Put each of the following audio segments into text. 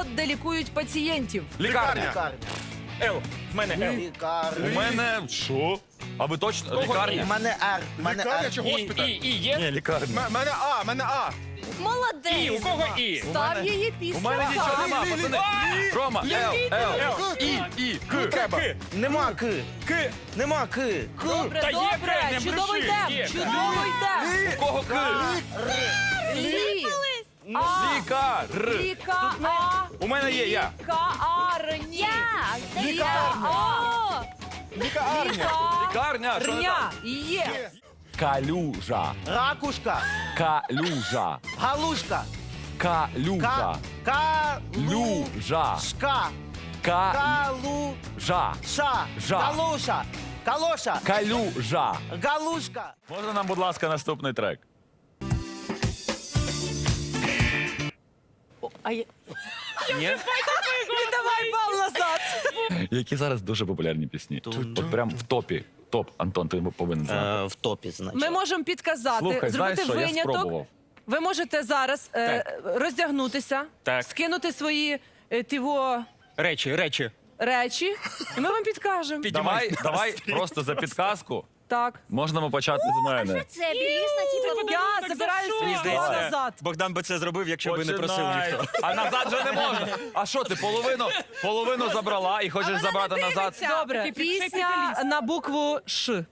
Заклад, де лікують пацієнтів. Лікарня. Лікарня. Л. В мене Л. У Лікарня. мене що? А ви точно? Лікарня? У мене Р. У мене Лікарня Р. чи госпіталь? і, і є. Ні, лікарня. М- мене А, мене А. Молодець! І, у кого І? Став її після. У мене нічого нема, пацани. Рома, Л, Л, І, І, К. Треба. Нема К. К. Нема К. К. Добре, Та є добре, не чудово бреши, є. чудово йдемо. У кого К? Лі. Лікар. Ліка. А. У мене є я. Лікарня. Ліка. А. Лікарня. Лікарня. Що не так? Рня. Є. Калюжа. Ракушка. Калюжа. Галушка. Калюжа. Ка. Калушка. Люжа. Калюжа. Калуша. Жа. Галуша. Калоша. Калюжа. Галушка. Можна нам, будь ласка, наступний трек? Давай бал назад. Які зараз дуже популярні пісні. От прям в топі. Топ, Антон, ти повинен знати. Е, В топі, значить. Ми можемо підказати, Слухай, знаєш зробити що, я виняток. спробував. Ви можете зараз е, роздягнутися, Так. скинути свої е, тіво Речі, речі. речі, і ми вам підкажемо. Давай, давай просто за підказку. Так. Можемо почати з мене. Це білісна, типу, Я забираю свої слова назад. Богдан би це зробив, якщо би не просив Починай. ніхто. А назад вже не можна. А що ти половину, половину забрала і хочеш забрати назад? Добре, пісня на букву Ш.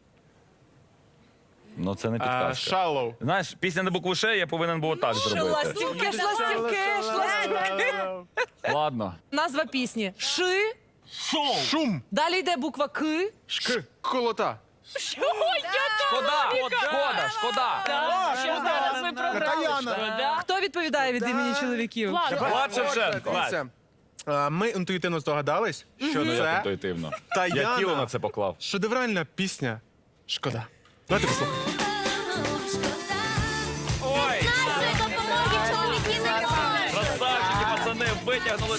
Ну це не підказка. Shallow. Знаєш, пісня на букву Ш я повинен був так зробити. Шластівки, шластівки, шластівки. Ладно. Назва пісні Ши. Шум. Далі йде буква К. Шк. Колота. Шкода, шкода, шкода. Каяна. Хто відповідає від імені чоловіків? Влад Шевченко. Дивіться. Ми інтуїтивно здогадались, що Ну, як це інтуїтивно. Я тіло на це поклав. шедевральна пісня. Шкода. Давайте послухаємо. Ой, чоловіки не можуть. Красавчики, пацани, витягнули.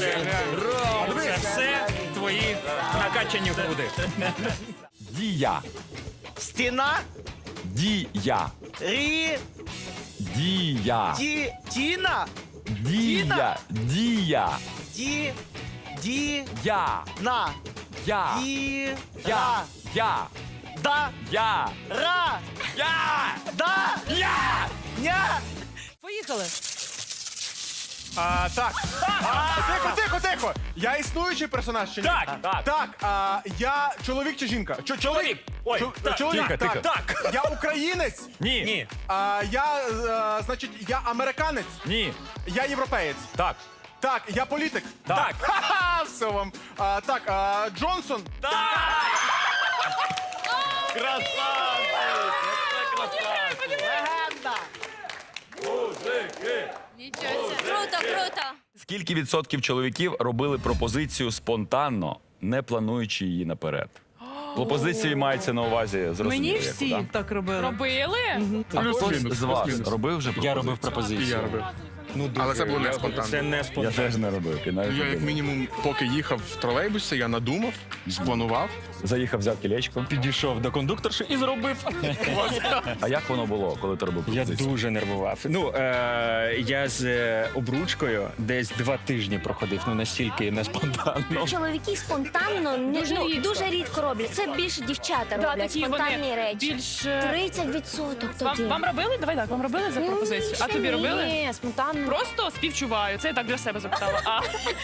це все твої накачані груди. Дія. Стіна. Дія. Рі. Дія. Ті. Тіна. Дія. Дія. Ді. Ді. Я. На. Я. Ді. Я. Ра. Я. Да. Я. Ра. Я. Да. Я. Ня. Поїхали. А, так. А, тихо, тихо, тихо. Я існуючий персонаж чи ні? Так, так. Так, а, я чоловік чи жінка? Чо- Чоловік. Ой, Чо- так, чоловік, тихо, так. тихо. Так. Я українець. Ні. Ні. А, я, е, значить, я американець. Ні. Я європеєць. Так. Так, я політик. Так. Ха-ха, все вам. А, так, а, Джонсон. Круто, Скільки відсотків чоловіків робили пропозицію спонтанно, не плануючи її наперед? Пропозиції мається на увазі зрозуміло. Мені яку, всі да? так робили. Робили? А хтось з вас робив вже пропозицію? Я робив пропозицію. Я робив. Ну, Але це було не спонтанно. Це не Я теж не робив. навіть Я як мінімум, поки їхав в тролейбусі, я надумав, спланував. Заїхав, взяв кілечко. Підійшов до кондукторши і зробив. А як воно було, коли ти робив Я пропозицію? дуже нервував. Ну е, я з е, обручкою десь два тижні проходив. Ну настільки не спонтанно. Чоловіки спонтанно не Дуже ну, рідко. дуже рідко роблять. Це більше дівчата Да, роблять такі спонтанні вони речі. більш... е, 30% Вам, тоді. вам робили? Давай так, вам робили за Ну, пропозицію? А тобі ні, робили? Ні, спонтанно. Просто співчуваю. Це я так для себе запитала. А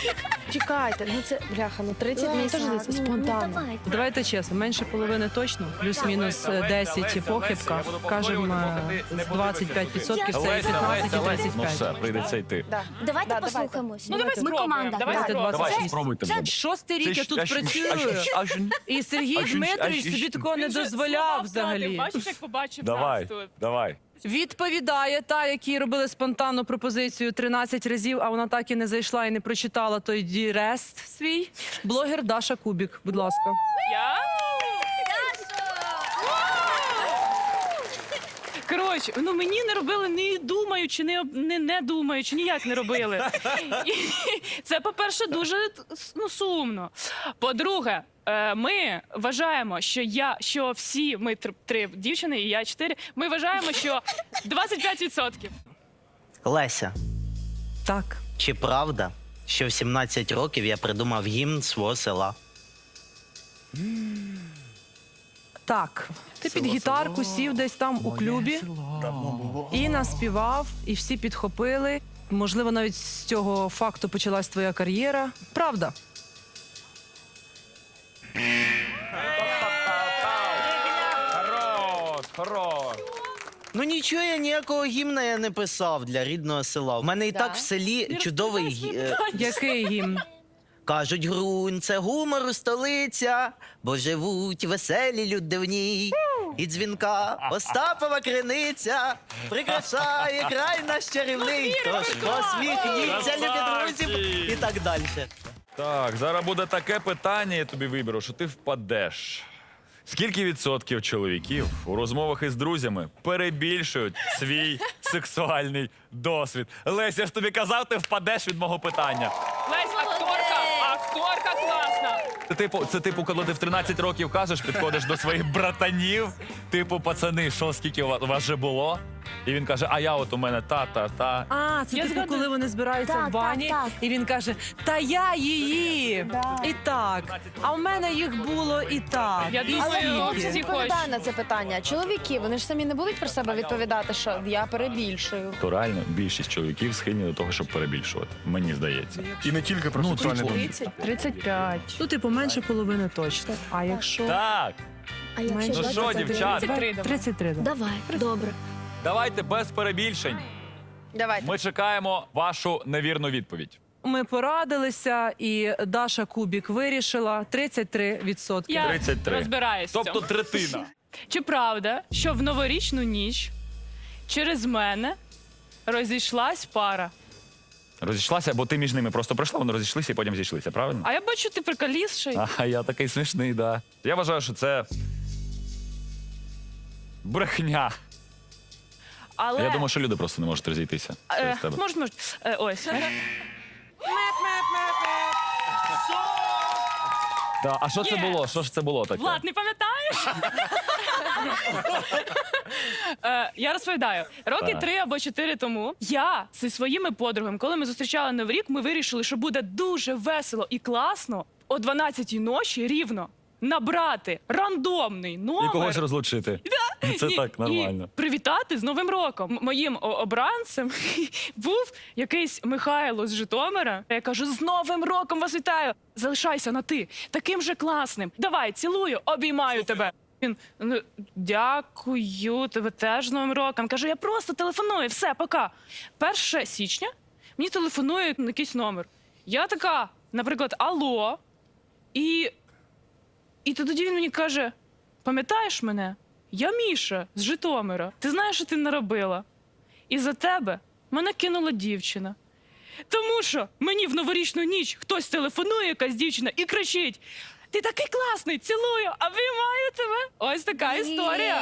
Чекайте, ну це бляха, ну 30 Леся, місяців ну, це ну, спонтанно. давайте. Давайте чесно, менше половини точно, плюс-мінус е, 10 похибка. Кажемо, е, 25% це Леся, 15 і Леся, Леся. Ну 35. все, прийдеться йти. Да. Давайте Да, послухаємось. ну давай Ми спробуємо. команда. Давай Давайте. Давай, Це- спробуйте. Це шостий рік я тут працюю. І Сергій Дмитрович собі такого не дозволяв взагалі. Бачиш, як побачив Давай, нас тут. давай. Відповідає та, які робили спонтанну пропозицію 13 разів, а вона так і не зайшла і не прочитала той дірест свій. Блогер Даша Кубік, будь ласка. Я? Коротше, ну мені не робили не думаючи, не, не, не думаючи, ніяк не робили. І це, по-перше, дуже ну, сумно. По-друге, е, ми вважаємо, що я, що всі ми тр- три дівчини, і я чотири. Ми вважаємо, що 25%. Леся, Так. чи правда, що в 17 років я придумав гімн свого села. Так, ти під гітарку сів десь там у клубі і наспівав, і всі підхопили. Можливо, навіть з цього факту почалась твоя кар'єра. Правда? Хорош, хорош. Ну нічого, я ніякого гімна я не писав для рідного села. У мене і так в селі чудовий гі- е, Який гімн? Кажуть, грунь це гумору столиця, бо живуть веселі люди в ній. І дзвінка Остапова криниця прикрашає край наш чарівний. Тож посміхніться, любі друзі, і так далі. Так, зараз буде таке питання, я тобі виберу, що ти впадеш. Скільки відсотків чоловіків у розмовах із друзями перебільшують свій сексуальний досвід? Леся, я ж тобі казав, ти впадеш від мого питання. score. яка класна. Це типу, це типу, коли ти в 13 років кажеш, підходиш до своїх братанів. Типу, пацани, що скільки у вас, вже було? І він каже: А я от у мене та, та, та. А, це Я типу, згадую. коли вони збираються Так, в бані, так, так. і він каже: Та я її і так. А в мене їх було і так. Я і на це питання. Чоловіки, вони ж самі не будуть про себе відповідати, що я перебільшую. То реально більшість чоловіків схильні до того, щоб перебільшувати. Мені здається. І не тільки про ну, сексуальне. 30? Типу, п'ять. Ну, типу, менше половини точно. А якщо Так, А ну якщо ну що, дівчата? дівчат, 33, да. Давай, добре. давайте без перебільшень. Давайте. Ми чекаємо вашу невірну відповідь. Ми порадилися, і Даша Кубік вирішила 33%. Я 33. розбираюсь. в Тобто третина. Чи правда, що в новорічну ніч через мене розійшлась пара? Розійшлася, бо ти між ними просто пройшла, вони розійшлися і потім зійшлися, правильно? А я бачу, ти приколісший. А я такий смішний, да. Я вважаю, що це. Брехня. Але Я думаю, що люди просто не можуть розійтися е, через тебе. може, може. Е, ось. Да. А що це Є. було? Що ж це було таке? Влад, не пам'ятаєш? Е, Я розповідаю, роки три або чотири тому я зі своїми подругами, коли ми зустрічали новий рік, ми вирішили, що буде дуже весело і класно о 12-й ночі рівно набрати рандомний номер. І когось розлучити. Це і, так нормально. І привітати з Новим роком. М- Моїм о- обранцем був якийсь Михайло з Житомира. Я кажу: з Новим роком вас вітаю! Залишайся на ти, таким же класним. Давай, цілую, обіймаю тебе. Він ну дякую, тебе теж з Новим роком. Кажу, я просто телефоную, все, пока. 1 січня мені телефонує якийсь номер. Я така, наприклад, алло, і і тоді він мені каже: пам'ятаєш мене? Я Міша з Житомира. Ти знаєш, що ти наробила? І за тебе мене кинула дівчина. Тому що мені в новорічну ніч хтось телефонує, якась дівчина, і кричить: Ти такий класний, цілую, обіймаю тебе. Ось така історія.